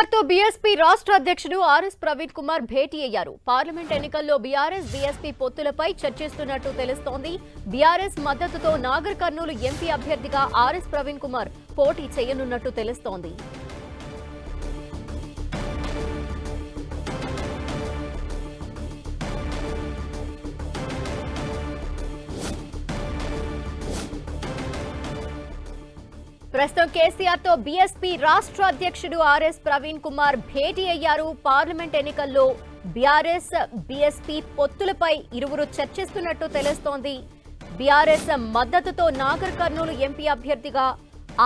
కేసీఆర్తో బీఎస్పీ రాష్ట్ర అధ్యక్షుడు ఆర్ఎస్ ప్రవీణ్ కుమార్ భేటీ అయ్యారు. పార్లమెంట్ ఎన్నికల్లో బీఆర్ఎస్ బీఎస్పీ పొత్తులపై చర్చిస్తున్నట్టు తెలుస్తోంది. బీఆర్ఎస్ మద్దతుతో నాగర్ కర్నూలు ఎంపీ అభ్యర్థిగా ఆర్ఎస్ ప్రవీణ్ కుమార్ పోటీ చేయనున్నట్టు తెలుస్తోంది. ప్రస్తుతం కేసీఆర్తో బీఎస్పీ రాష్ట్ర అధ్యక్షుడు ఆర్ఎస్ ప్రవీణ్ కుమార్ భేటీ అయ్యారు. పార్లమెంట్ ఎన్నికల్లో బీఆర్ఎస్ బీఎస్పీ పొత్తులపై ఇరువురు చర్చిస్తున్నట్టు తెలుస్తోంది. బీఆర్ఎస్ మద్దతుతో నాగర్ కర్నూలు ఎంపీ అభ్యర్థిగా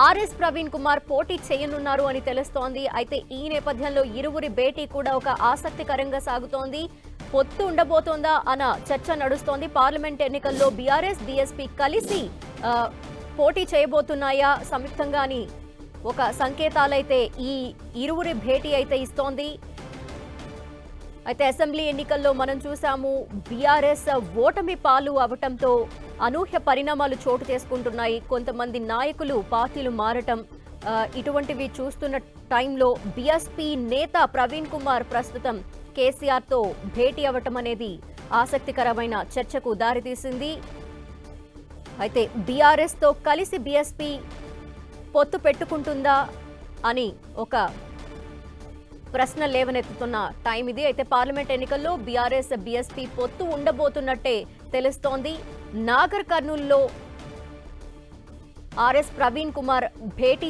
ఆర్ఎస్ ప్రవీణ్ కుమార్ పోటీ చేయనున్నారు అని తెలుస్తోంది. అయితే ఈ నేపథ్యంలో ఇరువురి భేటీ కూడా ఒక ఆసక్తికరంగా సాగుతోంది. పొత్తు ఉండబోతోందా అన్న చర్చ నడుస్తోంది. పార్లమెంట్ ఎన్నికల్లో బీఆర్ఎస్ బీఎస్పీ కలిసి పోటీ చేయబోతున్నాయా సంయుక్తంగా అని ఒక సంకేతాలైతే ఈ ఇరువురి భేటీ అయితే ఇస్తోంది. అయితే అసెంబ్లీ ఎన్నికల్లో మనం చూసాము బీఆర్ఎస్ ఓటమి పాలు అవటంతో అనూహ్య పరిణామాలు చోటు చేసుకుంటున్నాయి. కొంతమంది నాయకులు పార్టీలు మారటం ఇటువంటివి చూస్తున్న టైంలో బీఎస్పీ నేత ప్రవీణ్ కుమార్ ప్రస్తుతం కేసీఆర్తో భేటీ అవ్వటం అనేది ఆసక్తికరమైన చర్చకు దారితీసింది. అయితే బీఆర్ఎస్తో కలిసి బీఎస్పీ పొత్తు పెట్టుకుంటుందా అని ఒక ప్రశ్న లేవనెత్తుతున్న టైం ఇది. అయితే పార్లమెంట్ ఎన్నికల్లో బీఆర్ఎస్ బీఎస్పీ పొత్తు ఉండబోతున్నట్టే తెలుస్తోంది. నాగర్ కర్నూల్లో ఆర్ఎస్ ప్రవీణ్ కుమార్ భేటీ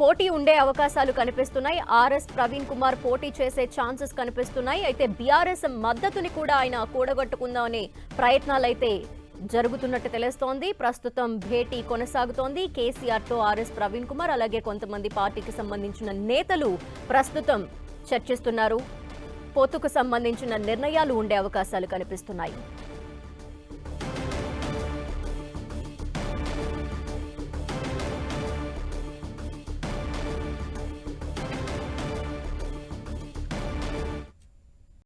పోటీ ఉండే అవకాశాలు కనిపిస్తున్నాయి. ఆర్ఎస్ ప్రవీణ్ కుమార్ పోటీ చేసే ఛాన్సెస్ కనిపిస్తున్నాయి. అయితే బీఆర్ఎస్ మద్దతుని కూడా ఆయన కూడగట్టుకుందామనే ప్రయత్నాలైతే జరుగుతున్నట్టు తెలుస్తోంది. ప్రస్తుతం భేటీ కొనసాగుతోంది. కేసీఆర్తో ఆర్ఎస్ ప్రవీణ్ కుమార్ అలాగే కొంతమంది పార్టీకి సంబంధించిన నేతలు ప్రస్తుతం చర్చిస్తున్నారు. పొత్తుకు సంబంధించిన నిర్ణయాలు ఉండే అవకాశాలు కనిపిస్తున్నాయి.